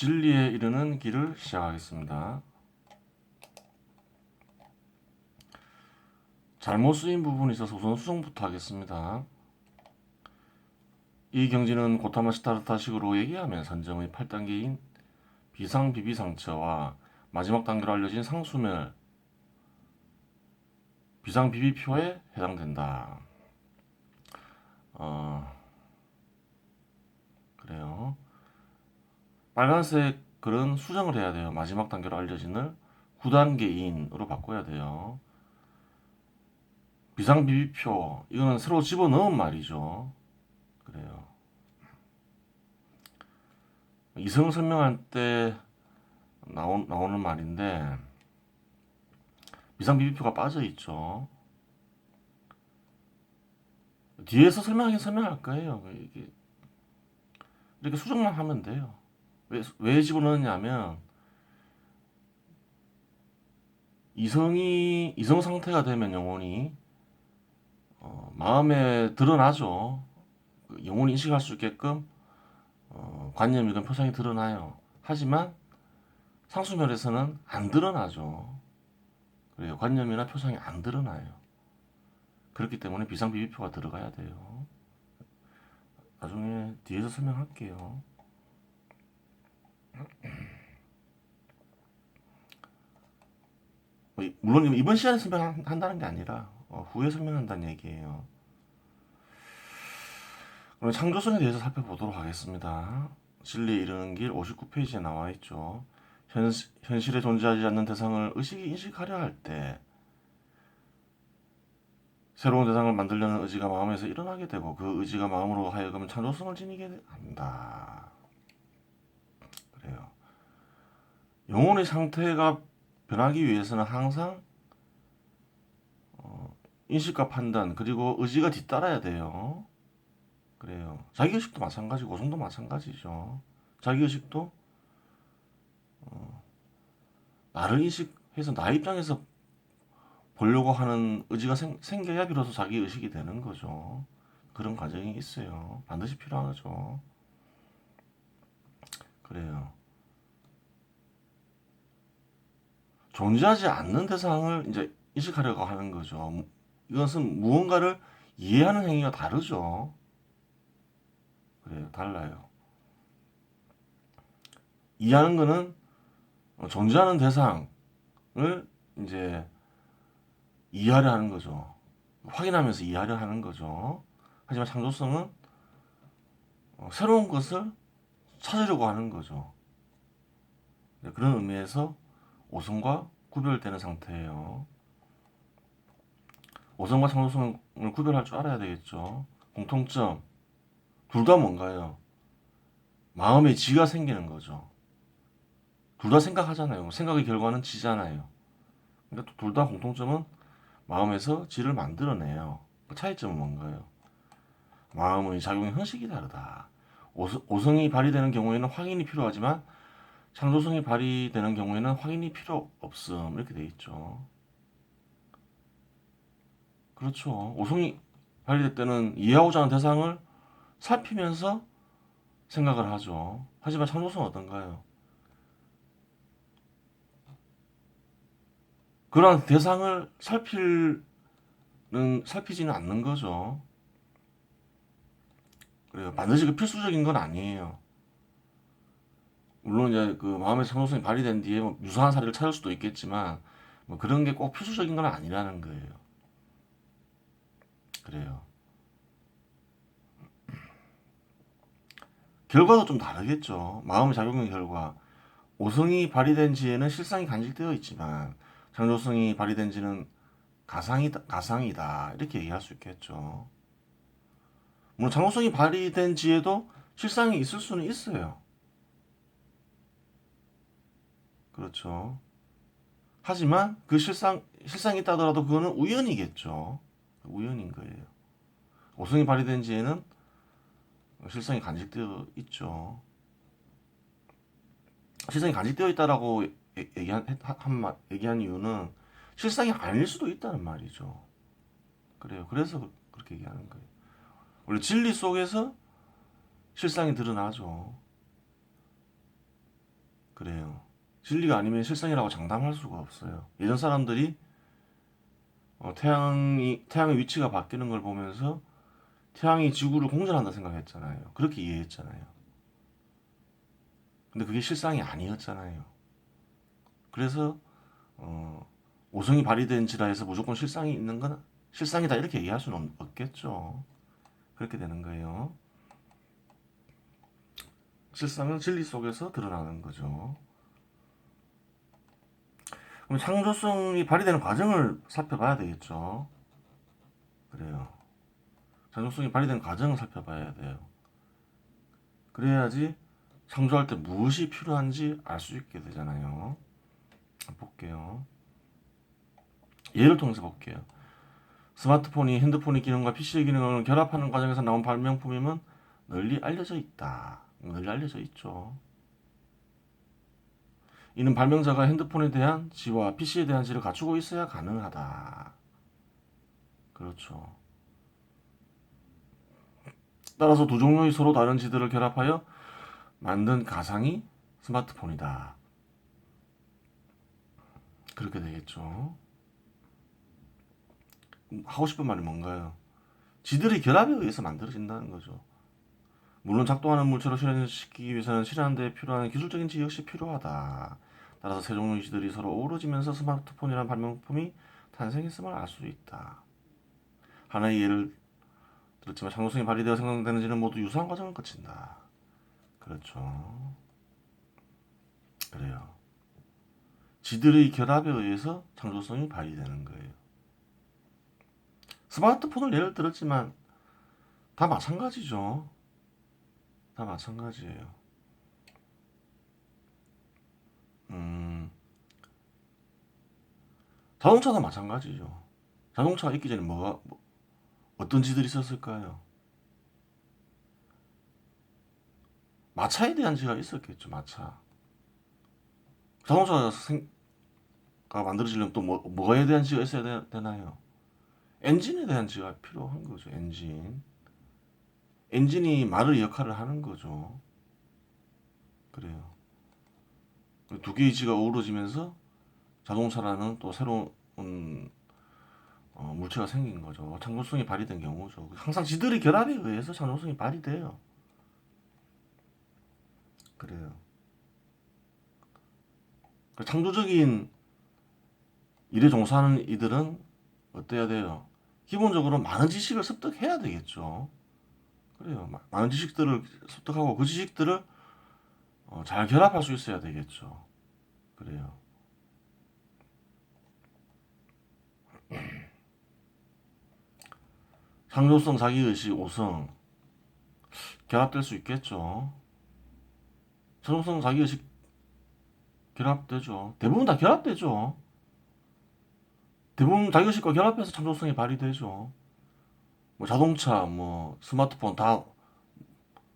진리에 이르는 길을 시작하겠습니다. 잘못 쓰인 부분이 있어서 우선 수정부터 하겠습니다. 이 경지는 고타마 시타르타식으로 얘기하면 선정의 8단계인 비상 비비 상처와 마지막 단계로 알려진 상수멸 비상 비비표에 해당된다. 어, 그래요. 빨간색 글은 수정을 해야 돼요. 마지막 단계로 알려진을 9단계인으로 바꿔야 돼요. 비상 비비표 이거는 새로 집어넣은 말이죠. 그래요. 이성 설명할 때 나오, 나오는 말인데 비상 비비표가 빠져 있죠. 뒤에서 설명하긴 설명할 거예요. 이게 이렇게 수정만 하면 돼요. 왜, 왜 집어넣느냐면 이성이 이성 상태가 되면 영혼이 어, 마음에 드러나죠. 그 영혼이 인식할 수 있게끔 어, 관념이건 표상이 드러나요. 하지만 상수멸에서는 안 드러나죠. 그래요. 관념이나 표상이 안 드러나요. 그렇기 때문에 비상비비표가 들어가야 돼요. 나중에 뒤에서 설명할게요. 뭐, 물론 이번 시간에 설명한다는 게 아니라 어, 후에 설명한다는 얘기예요. 그럼 창조성에 대해서 살펴보도록 하겠습니다. 진리에 이르는 길 59페이지에 나와 있죠. 현, 현실에 존재하지 않는 대상을 의식이 인식하려 할 때 새로운 대상을 만들려는 의지가 마음에서 일어나게 되고 그 의지가 마음으로 하여금 창조성을 지니게 한다. 그래요. 영혼의 상태가 변하기 위해서는 항상 어, 인식과 판단 그리고 의지가 뒤따라야 돼요. 그래요. 자기의식도 마찬가지고 오성도 마찬가지죠. 자기의식도 어, 나를 인식해서 나 입장에서 보려고 하는 의지가 생, 생겨야 비로소 자기의식이 되는 거죠. 그런 과정이 있어요. 반드시 필요하죠. 그래요. 존재하지 않는 대상을 이제 인식하려고 하는 거죠. 이것은 무언가를 이해하는 행위가 다르죠. 그래요. 달라요. 이해하는 거는 존재하는 대상을 이제 이해하려 하는 거죠. 확인하면서 이해하려 하는 거죠. 하지만 창조성은 어, 새로운 것을 찾으려고 하는 거죠. 네, 그런 의미에서 오성과 구별되는 상태예요. 오성과 창조성을 구별할 줄 알아야 되겠죠. 공통점 둘 다 뭔가요? 마음의 지가 생기는 거죠. 둘 다 생각하잖아요. 생각의 결과는 지잖아요. 그러니까 둘 다 공통점은 마음에서 지를 만들어내요. 그 차이점은 뭔가요? 마음의 작용의 형식이 다르다. 오성이 발휘되는 경우에는 확인이 필요하지만 창조성이 발휘되는 경우에는 확인이 필요 없음 이렇게 돼 있죠. 그렇죠. 오성이 발휘될 때는 이해하고자 하는 대상을 살피면서 생각을 하죠. 하지만 창조성은 어떤가요? 그러한 대상을 살필는 살피지는 않는 거죠. 그래요. 반드시 그 필수적인 건 아니에요. 물론 이제 그 마음의 창조성이 발휘된 뒤에 뭐 유사한 사례를 찾을 수도 있겠지만 뭐 그런 게 꼭 필수적인 건 아니라는 거예요. 그래요. 결과도 좀 다르겠죠. 마음의 작용의 결과. 오성이 발휘된 지에는 실상이 간직되어 있지만 창조성이 발휘된 지는 가상이다, 가상이다. 이렇게 얘기할 수 있겠죠. 물론 창조성이 발휘된 지에도 실상이 있을 수는 있어요. 그렇죠. 하지만 그 실상, 실상이 있다더라도 그거는 우연이겠죠. 우연인 거예요. 오성이 발휘된 지에는 실상이 간직되어 있죠. 실상이 간직되어 있다라고 얘기한 한 말, 얘기한 이유는 실상이 아닐 수도 있다는 말이죠. 그래요. 그래서 그렇게 얘기하는 거예요. 원래 진리 속에서 실상이 드러나죠. 그래요. 진리가 아니면 실상이라고 장담할 수가 없어요. 예전 사람들이 어, 태양이 태양의 위치가 바뀌는 걸 보면서 태양이 지구를 공전한다 생각했잖아요. 그렇게 이해했잖아요. 근데 그게 실상이 아니었잖아요. 그래서 어, 오성이 발휘된 지라에서 무조건 실상이 있는 건 실상이다 이렇게 얘기할 수는 없- 없겠죠. 그렇게 되는 거예요. 실상은 진리 속에서 드러나는 거죠. 그럼 창조성이 발휘되는 과정을 살펴봐야 되겠죠. 그래요. 창조성이 발휘되는 과정을 살펴봐야 돼요. 그래야지 창조할 때 무엇이 필요한지 알 수 있게 되잖아요. 볼게요. 예를 통해서 볼게요. 스마트폰이 핸드폰의 기능과 PC의 기능을 결합하는 과정에서 나온 발명품임은 널리 알려져 있다. 널리 알려져 있죠. 이는 발명자가 핸드폰에 대한 지와 PC에 대한 지를 갖추고 있어야 가능하다. 그렇죠. 따라서 두 종류의 서로 다른 지들을 결합하여 만든 가상이 스마트폰이다. 그렇게 되겠죠. 하고 싶은 말이 뭔가요? 지들의 결합에 의해서 만들어진다는 거죠. 물론 작동하는 물체로 실현시키기 위해서는 데 필요한 기술적인 지 역시 필요하다. 따라서 세 종류의 지들이 서로 어우러지면서 스마트폰이라는 발명품이 탄생했음을 알 수 있다. 하나의 예를 들었지만 창조성이 발휘되어 생성되는 지는 모두 유사한 과정을 거친다. 그렇죠. 그래요. 지들의 결합에 의해서 창조성이 발휘되는 거예요. 스마트폰을 예를 들었지만 다 마찬가지죠. 다 마찬가지예요. 음, 자동차도 마찬가지죠. 자동차가 있기 전에 뭐가 뭐, 어떤 지들이 있었을까요? 마차에 대한 지가 있었겠죠. 마차. 자동차가 생, 가 만들어지려면 또 뭐, 뭐에 대한 지가 있어야 되, 되나요? 엔진에 대한 지가 필요한 거죠. 엔진. 엔진이 말의 역할을 하는 거죠. 그래요. 두 개의 지가 어우러지면서 자동차라는 또 새로운 어, 물체가 생긴 거죠. 창조성이 발휘된 경우죠. 항상 지들의 결합에 의해서 창조성이 발휘돼요. 그래요. 그 창조적인 일에 종사하는 이들은 어때야 돼요? 기본적으로 많은 지식을 습득해야 되겠죠. 그래요. 마- 많은 지식들을 습득하고 그 지식들을 어, 잘 결합할 수 있어야 되겠죠. 그래요. 창조성, 자기의식, 오성 결합될 수 있겠죠. 창조성, 자기의식 결합되죠. 대부분 다 결합되죠. 대부분 자기의식과 결합해서 창조성이 발휘되죠. 뭐 자동차, 뭐 스마트폰 다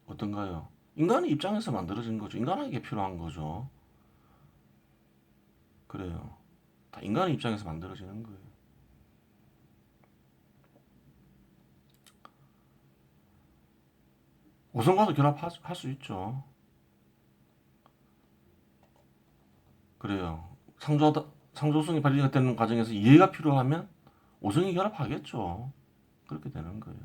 어떤가요? 인간의 입장에서 만들어진 거죠. 인간에게 필요한 거죠. 그래요. 다 인간의 입장에서 만들어지는 거예요. 우선과도 결합할 수 있죠. 그래요. 창조하다, 창조성이 발휘되는 과정에서 이해가 필요하면 오성이 결합하겠죠. 그렇게 되는 거예요.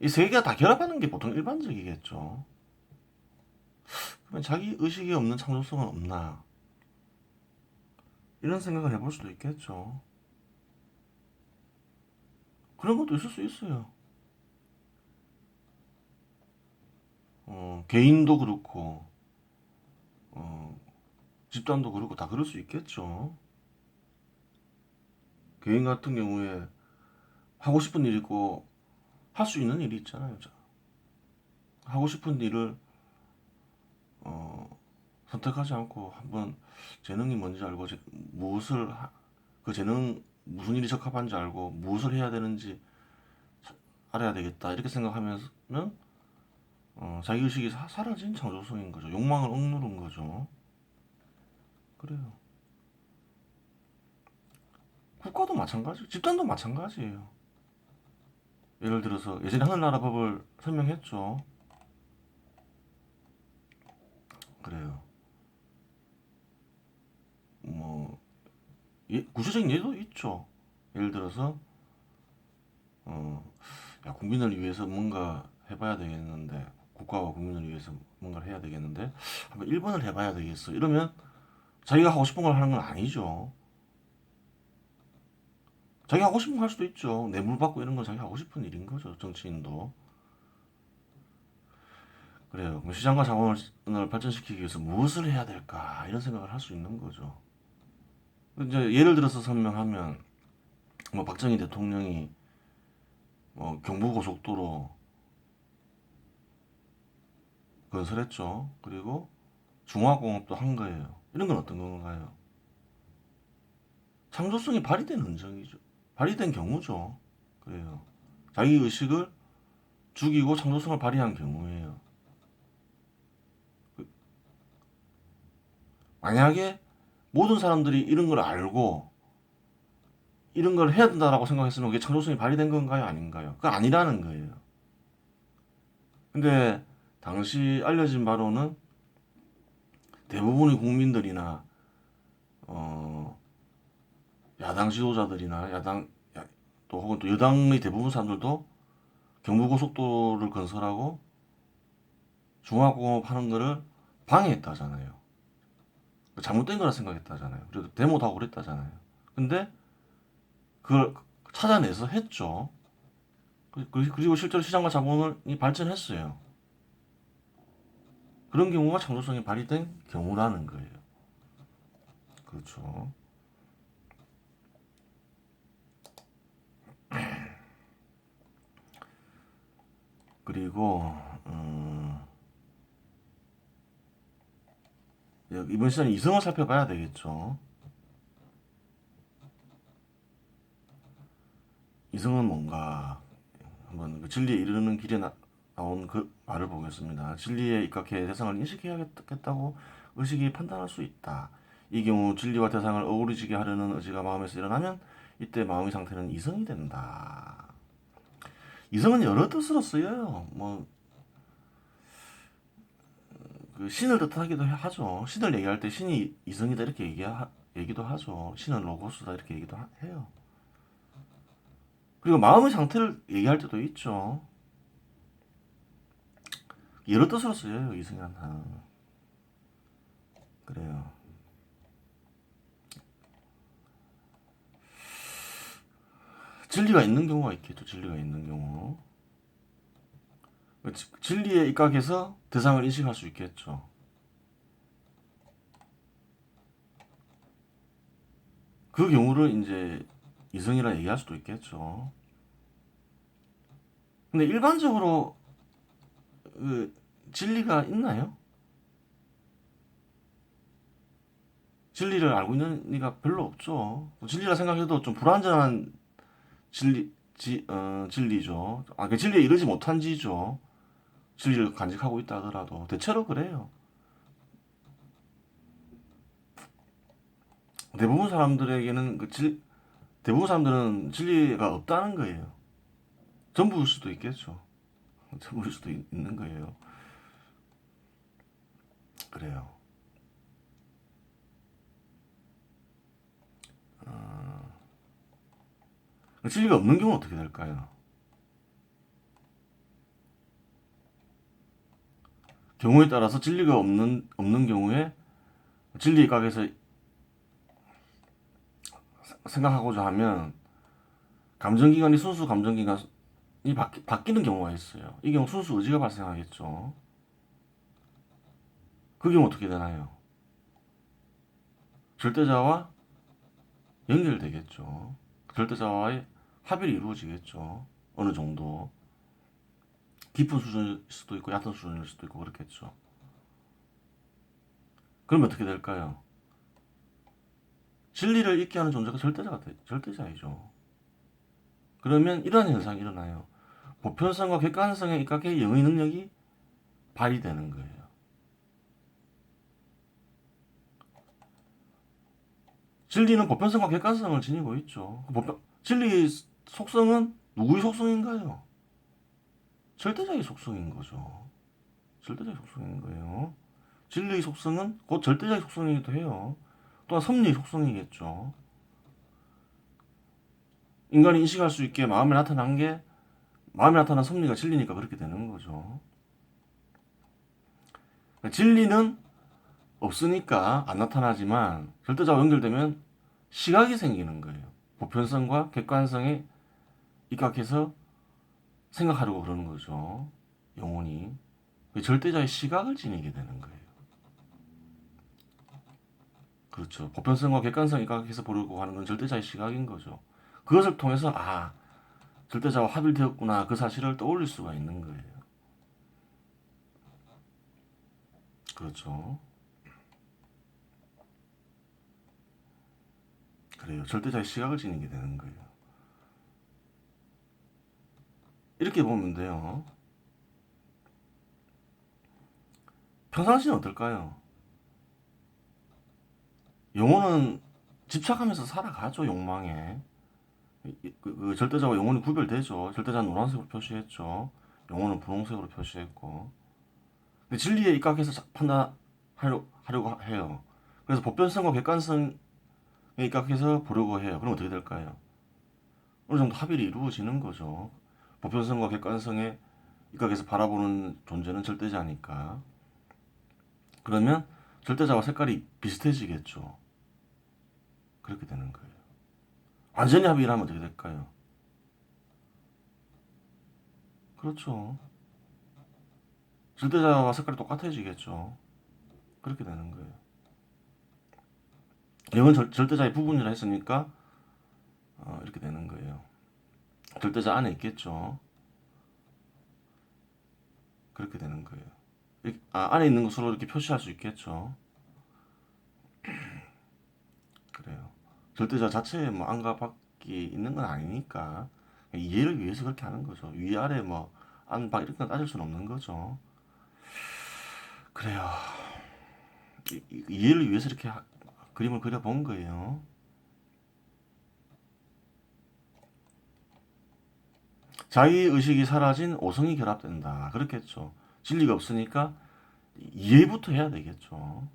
이 세 개가 다 결합하는 게 보통 일반적이겠죠. 그러면 자기 의식이 없는 창조성은 없나? 이런 생각을 해볼 수도 있겠죠. 그런 것도 있을 수 있어요. 어, 개인도 그렇고, 어, 집단도 그렇고 다 그럴 수 있겠죠. 개인 같은 경우에 하고 싶은 일 있고 할 수 있는 일이 있잖아요. 자. 하고 싶은 일을 어, 선택하지 않고 한번 재능이 뭔지 알고 제- 무엇을 하- 그 재능 무슨 일이 적합한지 알고 무엇을 해야 되는지 사- 알아야 되겠다 이렇게 생각하면 어, 자기 의식이 사, 사라진 창조성인 거죠. 욕망을 억누른 거죠. 그래요. 국가도 마찬가지, 집단도 마찬가지예요. 예를 들어서 예전에 하늘나라 법을 설명했죠. 그래요. 뭐 예, 구체적인 예도 있죠. 예를 들어서 어, 야, 국민을 위해서 뭔가 해봐야 되겠는데 국가와 국민을 위해서 뭔가를 해야 되겠는데 한번 1번을 해봐야 되겠어. 이러면 자기가 하고 싶은 걸 하는 건 아니죠. 자기가 하고 싶은 거 할 수도 있죠. 뇌물 받고 이런 건 자기가 하고 싶은 일인 거죠. 정치인도. 그래요. 시장과 자본을 발전시키기 위해서 무엇을 해야 될까? 이런 생각을 할 수 있는 거죠. 이제 예를 들어서 설명하면 뭐 박정희 대통령이 뭐 경부고속도로 건설했죠. 그리고 중화공업도 한 거예요. 이런 건 어떤 건가요? 창조성이 발휘된 흔적이죠. 발휘된 경우죠. 그래요. 자기 의식을 죽이고 창조성을 발휘한 경우예요. 그- 만약에 모든 사람들이 이런 걸 알고 이런 걸 해야 된다라고 생각했으면 그게 창조성이 발휘된 건가요? 아닌가요? 그거 아니라는 거예요. 근데 당시 알려진 바로는 대부분의 국민들이나 어 야당 지도자들이나 야당 야- 또 혹은 또 여당의 대부분 사람들도 경부고속도로를 건설하고 중화공업 하는 거를 방해했다잖아요. 잘못된 거라 생각했다잖아요. 그래도 데모도 하고 그랬다잖아요. 근데 그걸 찾아내서 했죠. 그- 그- 그리고 실제로 시장과 자본이 발전했어요. 그런 경우가 창조성이 발휘된 경우라는 거예요. 그렇죠. 그리고 음, 이번 시장에 이성을 살펴봐야 되겠죠. 이성은 뭔가 한번 그 진리에 이르는 길에 나, 나온 그 말을 보겠습니다. 진리에 입각해 대상을 인식해야겠다고 의식이 판단할 수 있다. 이 경우 진리와 대상을 어우러지게 하려는 의지가 마음에서 일어나면 이때 마음의 상태는 이성이 된다. 이성은 여러 뜻으로 쓰여요. 뭐, 그 신을 뜻하기도 하죠. 신을 얘기할 때 신이 이성이다 이렇게 얘기하, 얘기도 하죠. 신은 로고스다 이렇게 얘기도 하- 해요. 그리고 마음의 상태를 얘기할 때도 있죠. 여러 뜻으로 쓰여요, 이성이 항상. 그래요. 진리가 있는 경우가 있겠죠. 진리가 있는 경우. 지- 진리에 입각해서 대상을 인식할 수 있겠죠. 그 경우를 이제 이성이라 얘기할 수도 있겠죠. 근데 일반적으로 그 진리가 있나요? 진리를 알고 있는 이가 별로 없죠. 진리라 생각해도 좀 불완전한 진리, 지, 어, 진리죠. 아, 그 진리에 이르지 못한 지죠. 진리를 간직하고 있다 하더라도 대체로 그래요. 대부분 사람들에게는 그 진, 대부분 사람들은 진리가 없다는 거예요. 전부일 수도 있겠죠. 전부일 수도 있, 있는 거예요. 그래요. 진리가 없는 경우는 어떻게 될까요? 경우에 따라서 진리가 없는 없는 경우에 진리 각에서 생각하고자 하면 감정기관이 순수 감정기관이 바뀌, 바뀌는 경우가 있어요. 이 경우 순수 의지가 발생하겠죠. 그 경우 어떻게 되나요? 절대자와 연결되겠죠. 절대자와의 합일이 이루어지겠죠. 어느 정도. 깊은 수준일 수도 있고 얕은 수준일 수도 있고 그렇겠죠. 그러면 어떻게 될까요? 진리를 잊게 하는 존재가 절대자가 돼, 절대자이죠. 그러면 이러한 현상이 일어나요. 보편성과 객관성에 입각해 영의 능력이 발휘되는 거예요. 진리는 보편성과 객관성을 지니고 있죠. 그 보편, 진리의 속성은 누구의 속성인가요? 절대자의 속성인 거죠. 절대자의 속성인 거예요. 진리의 속성은 곧 절대자의 속성이기도 해요. 또한 섭리의 속성이겠죠. 인간이 인식할 수 있게 마음에 나타난 게 마음에 나타난 섭리가 진리니까 그렇게 되는 거죠. 진리는 없으니까 안 나타나지만 절대자와 연결되면 시각이 생기는 거예요. 보편성과 객관성에 입각해서 생각하려고 그러는 거죠. 영혼이. 절대자의 시각을 지니게 되는 거예요. 그렇죠. 보편성과 객관성 입각해서 보려고 하는 건 절대자의 시각인 거죠. 그것을 통해서 아 절대자와 합일되었구나 그 사실을 떠올릴 수가 있는 거예요. 그렇죠. 그래요. 절대자의 시각을 지니게 되는 거예요. 이렇게 보면 돼요. 평상시는 어떨까요? 영혼은 집착하면서 살아가죠, 욕망에. 이- 그, 그 절대자와 영혼이 구별되죠. 절대자는 노란색으로 표시했죠. 영혼은 분홍색으로 표시했고. 근데 진리에 입각해서 자- 판단하려고 하려고 해요. 그래서 보편성과 객관성 에 입각해서 보려고 해요. 그럼 어떻게 될까요? 어느 정도 합일이 이루어지는 거죠. 보편성과 객관성에 입각해서 바라보는 존재는 절대자니까. 그러면 절대자와 색깔이 비슷해지겠죠. 그렇게 되는 거예요. 완전히 합의를 하면 어떻게 될까요? 그렇죠. 절대자와 색깔이 똑같아지겠죠. 그렇게 되는 거예요. 영은 절, 절대자의 부분이라 했으니까 어, 이렇게 되는 거예요. 절대자 안에 있겠죠. 그렇게 되는 거예요. 이렇게- 아, 안에 있는 것으로 이렇게 표시할 수 있겠죠. 그래요. 절대자 자체에 뭐 안과 밖이 있는 건 아니니까 이해를 위해서 그렇게 하는 거죠. 위 아래 뭐 안, 밖 이렇게 따질 수는 없는 거죠. 그래요. 이, 이- 이해를 위해서 이렇게 하- 그림을 그려본 거예요. 자기 의식이 사라진 오성이 결합된다. 그렇겠죠. 진리가 없으니까 이해부터 해야 되겠죠.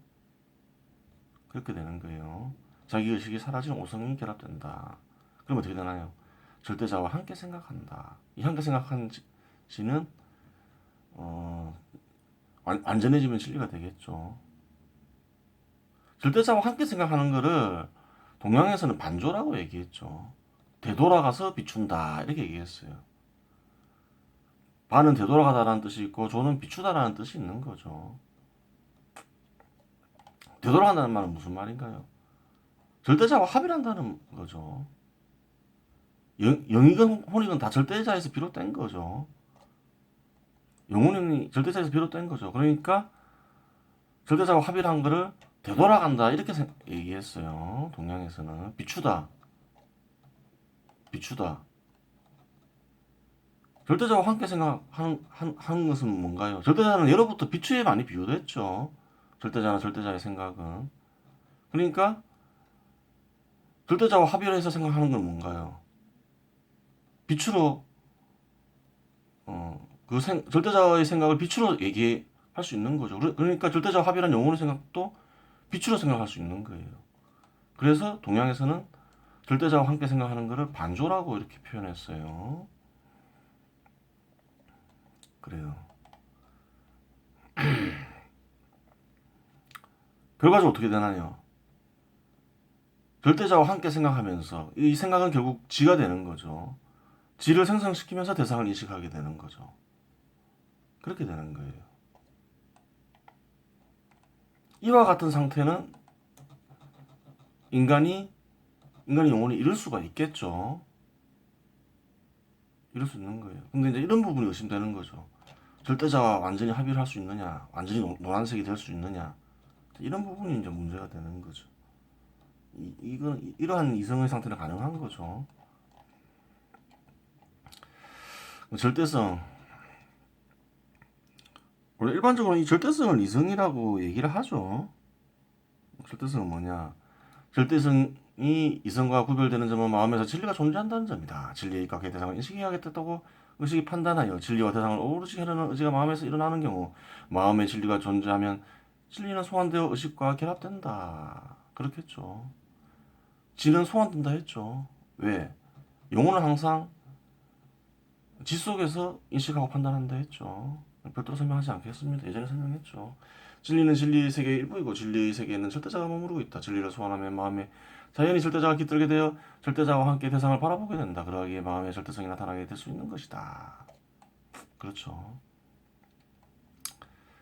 그렇게 되는 거예요. 자기 의식이 사라진 오성이 결합된다. 그럼 어떻게 되나요? 절대자와 함께 생각한다. 이 함께 생각하는 지- 지는 어, 완, 완전해지면 진리가 되겠죠. 절대자와 함께 생각하는 거를 동양에서는 반조라고 얘기했죠. 되돌아가서 비춘다 이렇게 얘기했어요. 반은 되돌아가다라는 뜻이 있고 조는 비추다라는 뜻이 있는 거죠. 되돌아간다는 말은 무슨 말인가요? 절대자와 합일한다는 거죠. 영, 영이건 혼이건 다 절대자에서 비롯된 거죠. 영혼이 절대자에서 비롯된 거죠. 그러니까 절대자와 합일한 거를 되돌아간다 이렇게 생- 얘기했어요. 동양에서는 비추다, 비추다. 절대자와 함께 생각하는 것은 뭔가요? 절대자는 예로부터 비추에 많이 비유됐죠. 절대자나 절대자의 생각은. 그러니까 절대자와 합의를 해서 생각하는 건 뭔가요? 비추로 어, 그 생, 절대자의 생각을 비추로 얘기할 수 있는 거죠. 그러- 그러니까 절대자와 합의란 영혼의 생각도 비추로 생각할 수 있는 거예요. 그래서 동양에서는 절대자와 함께 생각하는 것을 반조라고 이렇게 표현했어요. 그래요. 결과적으로 어떻게 되나요? 절대자와 함께 생각하면서 이 생각은 결국 지가 되는 거죠. 지를 생성시키면서 대상을 인식하게 되는 거죠. 그렇게 되는 거예요. 이와 같은 상태는 인간이 인간의 영혼이 이룰 수가 있겠죠. 이룰 수 있는 거예요. 근데 이제 이런 부분이 의심되는 거죠. 절대자와 완전히 합의를 할 수 있느냐, 완전히 노- 노란색이 될 수 있느냐, 이런 부분이 이제 문제가 되는 거죠. 이, 이건 이- 이러한 이성의 상태는 가능한 거죠. 절대성. 원래 일반적으로 이 절대성을 이성이라고 얘기를 하죠. 절대성은 뭐냐? 절대성이 이성과 구별되는 점은 마음에서 진리가 존재한다는 점이다. 진리에 입각해 대상을 인식해야겠다고 의식이 판단하여 진리와 대상을 어우러지게 하려는 의지가 마음에서 일어나는 경우 마음의 진리가 존재하면 진리는 소환되어 의식과 결합된다. 그렇겠죠. 지는 소환된다 했죠. 왜? 영혼은 항상 지 속에서 인식하고 판단한다 했죠. 별도로 설명하지 않겠습니다. 예전에 설명했죠. 진리는 진리의 세계의 일부이고 진리의 세계에는 절대자가 머무르고 있다. 진리를 소환하면 마음에 자연히 절대자가 깃들게 되어 절대자와 함께 대상을 바라보게 된다. 그러기에 마음의 절대성이 나타나게 될 수 있는 것이다. 그렇죠.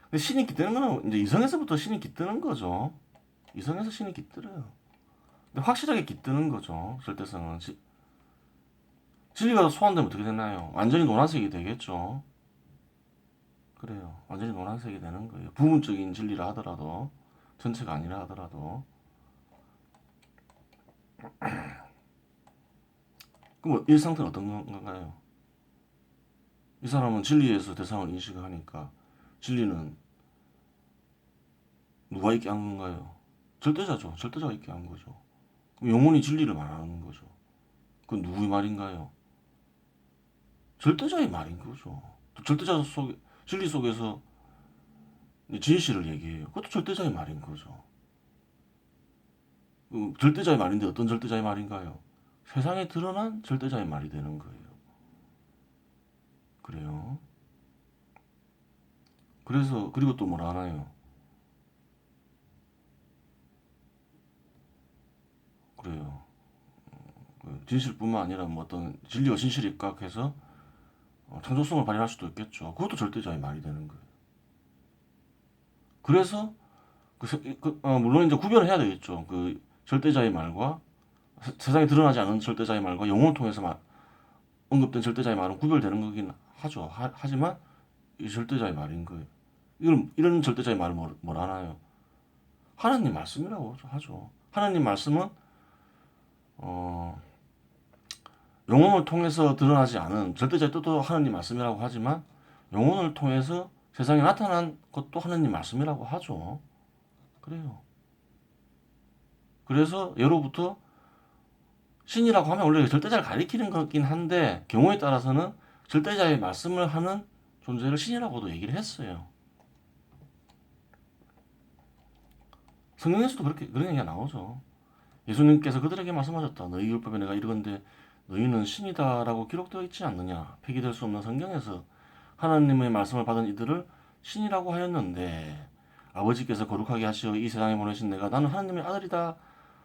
근데 신이 깃드는 거는 이제 이성에서부터 신이 깃드는 거죠. 이성에서 신이 깃들어요. 근데 확실하게 깃드는 거죠. 절대성은 지- 진리가 소환되면 어떻게 되나요? 완전히 노란색이 되겠죠. 그래요. 완전히 노란색이 되는 거예요. 부분적인 진리라 하더라도 전체가 아니라 하더라도 그럼 이 상태는 어떤 건- 건가요? 이 사람은 진리에서 대상을 인식하니까 진리는 누가 있게 한 건가요? 절대자죠. 절대자가 있게 한 거죠. 영혼이 진리를 말하는 거죠. 그건 누구의 말인가요? 절대자의 말인 거죠. 절대자 속 진리 속에서 진실을 얘기해요. 그것도 절대자의 말인 거죠. 그 절대자의 말인데 어떤 절대자의 말인가요? 세상에 드러난 절대자의 말이 되는 거예요. 그래요. 그래서 그리고 또 뭐라 하나요? 그래요. 그 진실뿐만 아니라 뭐 어떤 진리와 진실이 입각해서 어, 창조성을 발휘할 수도 있겠죠. 그것도 절대자의 말이 되는 거예요. 그래서 그, 세- 그, 어, 물론 이제 구별을 해야 되겠죠. 그 절대자의 말과 세- 세상에 드러나지 않은 절대자의 말과 영혼을 통해서 말, 언급된 절대자의 말은 구별되는 거긴 하죠. 하, 하지만 이 절대자의 말인 거예요. 이런 이런 절대자의 말을 뭘, 뭘 하나요? 하나님 말씀이라고 하죠. 하나님 말씀은 어, 영혼을 통해서 드러나지 않은 절대자의 뜻도 하나님 말씀이라고 하지만 영혼을 통해서 세상에 나타난 것도 하나님 말씀이라고 하죠. 그래요. 그래서 예로부터 신이라고 하면 원래 절대자를 가리키는 거긴 한데 경우에 따라서는 절대자의 말씀을 하는 존재를 신이라고도 얘기를 했어요. 성경에서도 그렇게 그런 얘기가 나오죠. 예수님께서 그들에게 말씀하셨다. 너희 율법에 내가 이르건대 너희는 신이다라고 기록되어 있지 않느냐. 폐기될 수 없는 성경에서 하나님의 말씀을 받은 이들을 신이라고 하였는데 아버지께서 거룩하게 하시어 이 세상에 보내신 내가 나는 하나님의 아들이다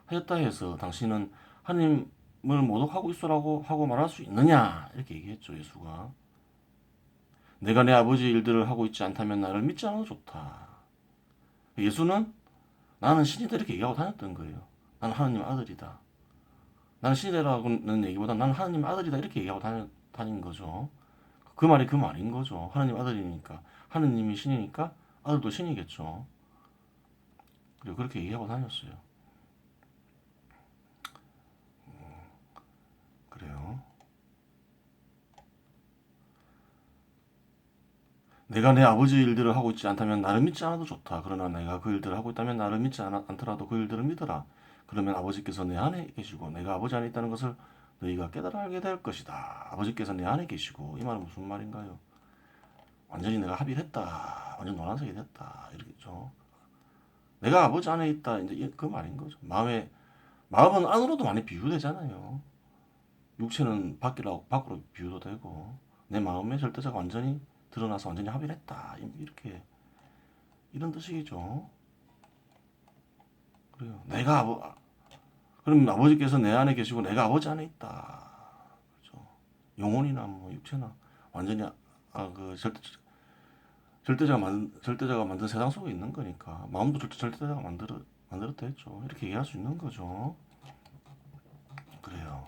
하였다 해서 당신은 하나님을 모독하고 있어라고 하고 말할 수 있느냐? 이렇게 얘기했죠 예수가. 내가 내 아버지의 일들을 하고 있지 않다면 나를 믿지 않아도 좋다. 예수는 나는 신이다 이렇게 얘기하고 다녔던 거예요. 나는 하나님 아들이다 나는 신이다라고는 얘기보다 나는 하나님 아들이다 이렇게 얘기하고 다니, 다닌 거죠 그 말이 그 말인 거죠 하나님 아들이니까 하느님이 신이니까 아들도 신이겠죠 그리고 그렇게 얘기하고 다녔어요 그래요. 내가 내 아버지의 일들을 하고 있지 않다면 나를 믿지 않아도 좋다. 그러나 내가 그 일들을 하고 있다면 나를 믿지 않, 않더라도 그 일들을 믿어라. 그러면 아버지께서 내 안에 계시고 내가 아버지 안에 있다는 것을 너희가 깨달아 알게 될 것이다. 아버지께서 내 안에 계시고 이 말은 무슨 말인가요? 완전히 내가 합의를 했다. 완전 노란색이 됐다. 이렇게죠. 내가 아버지 안에 있다. 이제 이- 그 말인 거죠. 마음에 마음은 안으로도 많이 비유되잖아요. 육체는 밖이라고 밖으로 비유도 되고 내 마음의 절대자가 완전히 드러나서 완전히 합의를 했다 이렇게 이런 뜻이죠. 그래요. 내가 아버 그럼 아버지께서 내 안에 계시고 내가 아버지 안에 있다. 그렇죠. 영혼이나 뭐 육체나 완전히 아 그 절대 절대자가 만 절대자가 만든 세상 속에 있는 거니까 마음도 절대 절대자가 만들어 만들었다 했죠. 이렇게 얘기할 수 있는 거죠. 그래요.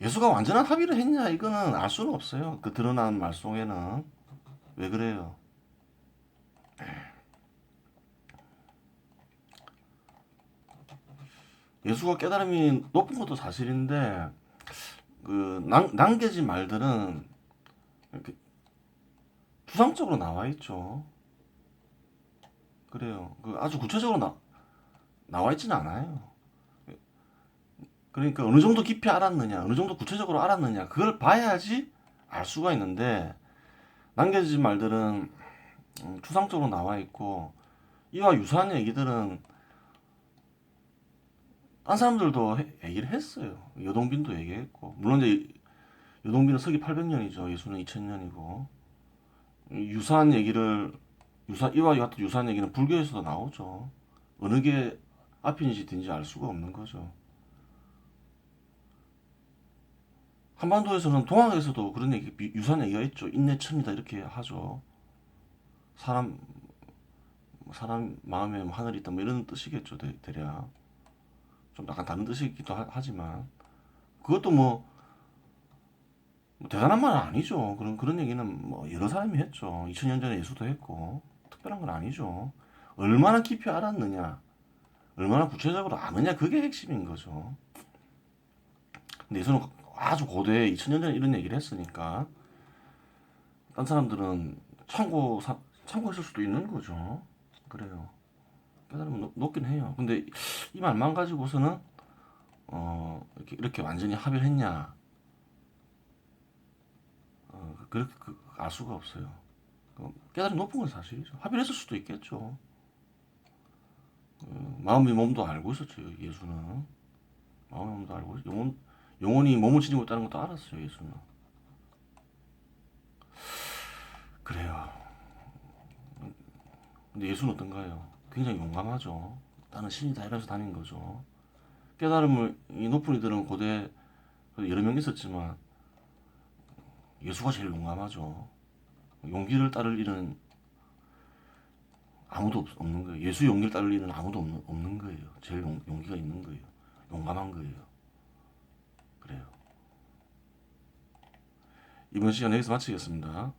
예수가 완전한 합의를 했냐 이거는 알 수는 없어요. 그 드러난 말 속에는 왜 그래요? 예수가 깨달음이 높은 것도 사실인데 그 남, 남겨진 말들은 이렇게 추상적으로 나와 있죠. 그래요. 그 아주 구체적으로 나, 나와 있지는 않아요. 그러니까 어느 정도 깊이 알았느냐, 어느 정도 구체적으로 알았느냐, 그걸 봐야지 알 수가 있는데 남겨진 말들은 음, 추상적으로 나와 있고 이와 유사한 얘기들은 딴 사람들도 해- 얘기를 했어요. 여동빈도 얘기했고 물론 이제 여동빈은 서기 800년이죠. 예수는 2000년이고 유사한 얘기를 유사 이와 같은 유사한 얘기는 불교에서도 나오죠. 어느 게 앞인지 뒤인지 알 수가 없는 거죠. 한반도에서는 동학에서도 그런 얘기 비- 유사한 얘기가 있죠. 인내천이다 이렇게 하죠. 사람 사람 마음에 뭐 하늘이 있다 뭐 이런 뜻이겠죠 대, 대략. 좀 약간 다른 뜻이기도 하, 하지만. 그것도 뭐, 뭐 대단한 말은 아니죠. 그런 그런 얘기는 뭐 여러 사람이 했죠. 2000년 전에 예수도 했고 특별한 건 아니죠. 얼마나 깊이 알았느냐 얼마나 구체적으로 아느냐 그게 핵심인 거죠. 근데 예수는 아주 고대 2000년 전에 이런 얘기를 했으니까 딴 사람들은 사, 참고했을 수도 있는 거죠. 그래요. 깨달으면 높- 높긴 해요. 근데 이 말만 가지고서는 어 이렇게, 이렇게 완전히 합의를 했냐? 어 그렇게 그, 알 수가 없어요. 그 깨달음 높은 건 사실이죠. 합의를 했을 수도 있겠죠. 어, 마음이 몸도 알고 있었죠. 예수는 마음이 몸도 알고 있- 영혼 영혼이 몸을 지니고 있다는 것도 알았어요. 예수는. 그래요. 근데 예수는 어떤가요? 굉장히 용감하죠. 나는 신이 다 이러면서 다닌 거죠. 깨달음을 이 높은 이들은 고대 여러 명 있었지만 예수가 제일 용감하죠. 용기를 따를 일은 아무도 없, 없는 거예요. 예수 용기를 따를 일은 아무도 없는, 없는 거예요. 제일 용, 용기가 있는 거예요. 용감한 거예요. 그래요. 이번 시간 여기서 마치겠습니다.